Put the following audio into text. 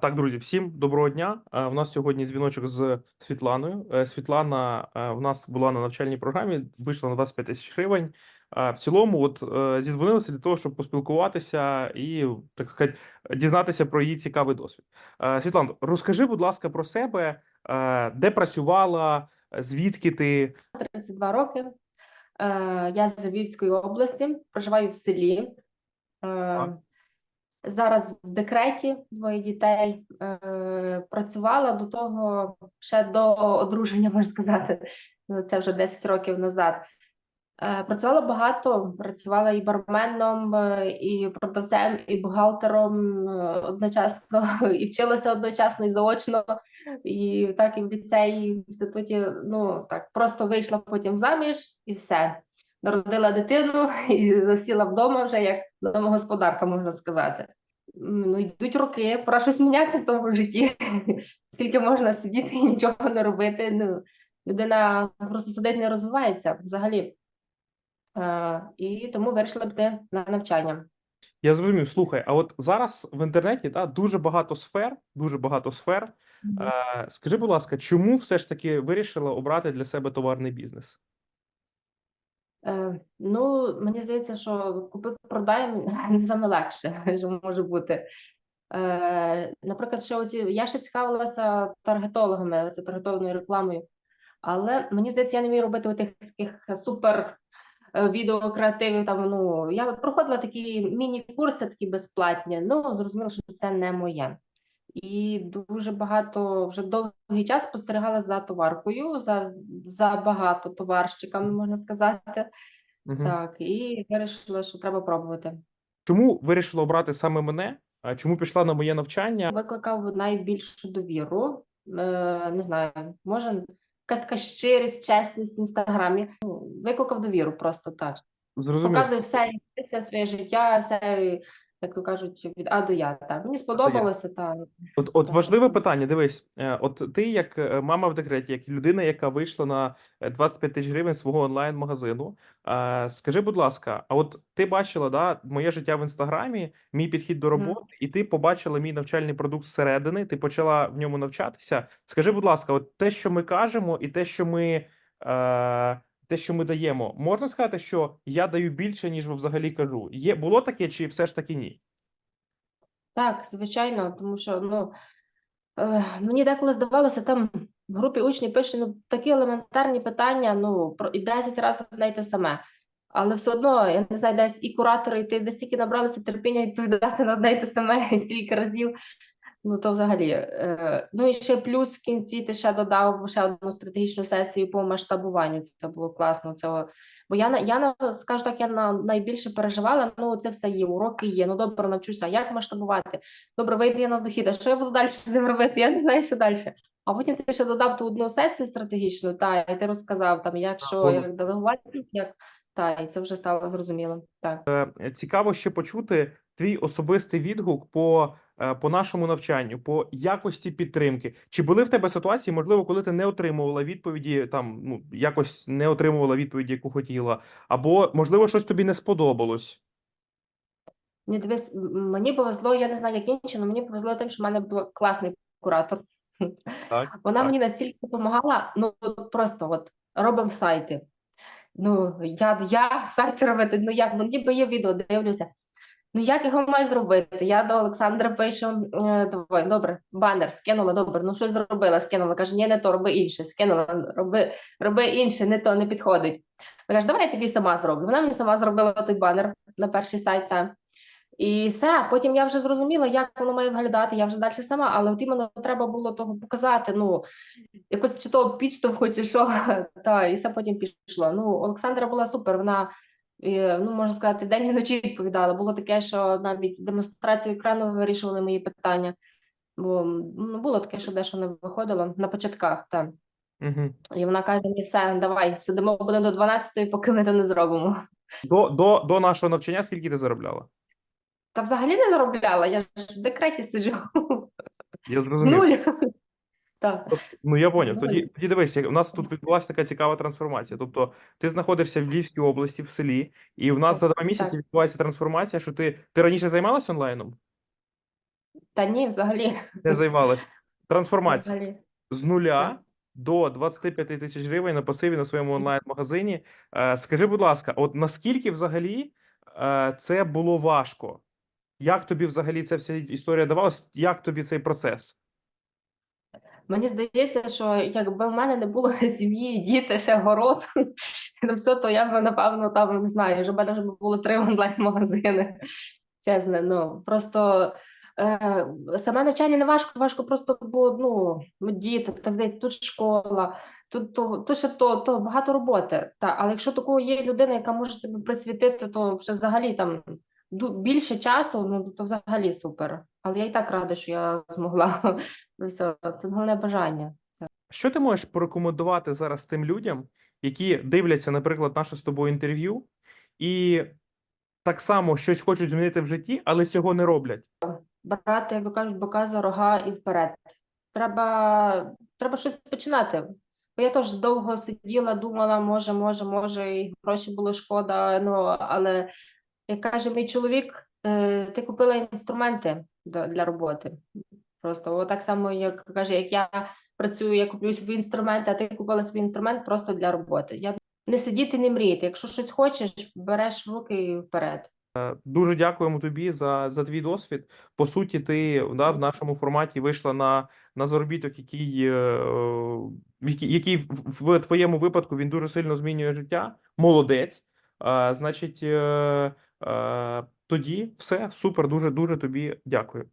Так, друзі, всім доброго дня. Е, У нас сьогодні дзвіночок з Світланою. Е, Світлана е, в нас була на навчальній програмі, вийшла на 25 тисяч гривень. Е, В цілому, от е, для того, щоб поспілкуватися і, так сказати, дізнатися про її цікавий досвід. Е, Світлано, розкажи, будь ласка, про себе, е, де працювала, е, звідки ти? 32 роки. Е, Я з Львівської області, проживаю в селі. Е, Зараз в декреті двоє дітей. Е, Працювала до того ще до одруження, можна сказати. Ну, Це вже 10 років назад. Е, Працювала багато, працювала і барменом, е, і продавцем, і бухгалтером е, одночасно, і вчилася одночасно і заочно. І так і в ліцеї, і в інституті, ну так, просто вийшла потім заміж і все. Народила дитину і засіла вдома вже як домогосподарка, можна сказати. Ну, йдуть роки, пора щось міняти в тому житті. Скільки можна сидіти і нічого не робити. Ну, людина просто сидить, не розвивається взагалі. Е, і тому вирішила піти на навчання. Я зрозумів, слухай, а от зараз в інтернеті да, дуже багато сфер, дуже багато сфер. Е, Скажи, будь ласка, чому все ж таки вирішила обрати для себе товарний бізнес? Е, ну, мені здається, що купи-продай не саме легше, що може бути. Е, наприклад, ще оці, я ще цікавилася таргетологами, це таргетованою рекламою. Але мені здається, я не вмію робити отих таких супер е, відео креативів. Там, ну, я проходила такі міні-курси, такі безплатні. Ну, зрозуміло, що це не моє. І дуже багато вже довгий час спостерігала за товаркою, за, за багато товарщиками, можна сказати. Мгм. Так, і вирішила, що треба пробувати. Чому вирішила обрати саме мене? А Чому пішла на моє навчання? Викликав найбільшу довіру. Е, не знаю, може, якась така щирість, чесність в інстаграмі. Ну, викликав довіру просто так. Зрозумів. Показує все, все своє життя, все, як то кажуть, від А до Я. Так. Мені сподобалося, так. От, от важливе питання. Дивись, е, от ти, як е, мама в декреті, як людина, яка вийшла на е, 25 тисяч гривень свого онлайн-магазину. е, Скажи, будь ласка, а от ти бачила да, моє життя в інстаграмі, мій підхід до роботи, і ти побачила мій навчальний продукт зсередини, ти почала в ньому навчатися. Скажи, будь ласка, от те, що ми кажемо, і те, що ми. Е, те, що ми даємо, можна сказати, що я даю більше, ніж взагалі кажу. Є було таке, чи все ж таки ні? Так, звичайно, тому що ну, е, мені деколи здавалося, там в групі учні пишуть ну, такі елементарні питання, ну, про, і 10 разів одне й те саме. Але все одно, я не знаю, десь і куратори, і ти десь стільки набралися терпіння відповідати на одне й те саме стільки разів. Ну, то взагалі. Е, ну і ще плюс в кінці ти ще додав ще одну стратегічну сесію по масштабуванню. Це було класно. Це, бо я, я скажу так, я на, найбільше переживала, ну це все є, уроки є, ну добре, навчуся, як масштабувати? Добре, вийде я на дохід, а що я буду далі з цим робити? Я не знаю, що далі. А потім ти ще додав ту одну сесію стратегічну, та, і ти розказав, там, як що, як делегувати, як, та, і це вже стало зрозуміло. Так. Е, Цікаво ще почути твій особистий відгук по, по нашому навчанню, по якості підтримки. Чи були в тебе ситуації, можливо, коли ти не отримувала відповіді, там ну якось не отримувала відповіді, яку хотіла, або можливо щось тобі не сподобалось? Ні, дивись, мені повезло, я не знаю, як інші, але мені повезло тим, що в мене був класний куратор. Так, Вона так. мені настільки допомагала, ну просто от робимо сайти. Ну, я, я сайти робити, ну як, ну ніби є відео, дивлюся. Ну як його маю зробити? Я до Олександра пишу, е, добре, банер скинула, добре, ну щось зробила, скинула. Каже, ні, не то, роби інше, скинула, роби, роби інше, не то, не підходить. Вона каже, давай я тобі сама зроблю. Вона мені сама зробила той банер на перший сайт там. І все, потім я вже зрозуміла, як воно має виглядати, я вже далі сама, але от іменно треба було того показати, ну, якось чи то підштовху, чи що, та, і все потім пішло. Ну, Олександра була супер, вона, ну, можна сказати, день і ночі відповідала. Було таке, що навіть демонстрацію екрану вирішували мої питання, бо ну, було таке, що дещо не виходило на початках, так. Угу. І вона каже мені, все, давай, сидимо будемо до 12-ї, поки ми то не зробимо. До, до, до нашого навчання скільки ти заробляла? Та взагалі не заробляла, я ж в декреті сиджу. Я зрозумів. Нуль. Так. Ну, я поняв. Тоді, тоді дивись, у нас тут відбулася така цікава трансформація. Тобто, ти знаходишся в Львівській області, в селі, і в нас за два місяці Так. відбувається трансформація, що ти, ти раніше займалась онлайном? Та ні, взагалі. Не займалась. Трансформація Взагалі. з нуля Так. до 25 тисяч гривень на пасиві на своєму онлайн-магазині. Е, Скажи, будь ласка, от наскільки взагалі е, це було важко? Як тобі взагалі ця вся історія давалась? Як тобі цей процес? Мені здається, що якби в мене не було сім'ї, діти, ще город, ну все, то я б, напевно, там не знаю, вже мене вже було три онлайн-магазини. Чесно, ну просто е, саме навчання не важко, важко просто, бо ну, ну, діти, так здається, тут школа, тут, то, тут ще то, то багато роботи. Та, але якщо такого є людина, яка може себе присвятити, то вже взагалі там більше часу, ну то взагалі супер. Але я і так рада, що я змогла. Все, тут головне бажання. Що ти можеш порекомендувати зараз тим людям, які дивляться, наприклад, наше з тобою інтерв'ю, і так само щось хочуть змінити в житті, але цього не роблять? Брати, як то кажуть, бока за рога і вперед. Треба, треба щось починати. Бо я теж довго сиділа, думала, може, може, може, і гроші було шкода. Ну, але, як каже мій чоловік, ти купила інструменти для роботи. Просто от так само, як каже, як я працюю, я куплю свій інструмент, а ти купила свій інструмент просто для роботи. Я не сидіти, не мріяти. Якщо щось хочеш, береш в руки і вперед. Дуже дякуємо тобі за, за твій досвід. По суті, ти да, в нашому форматі вийшла на, на заробіток, який, е, який, в, твоєму випадку він дуже сильно змінює життя. Молодець. Значить, е, е, тоді все супер. Дуже дуже тобі дякую.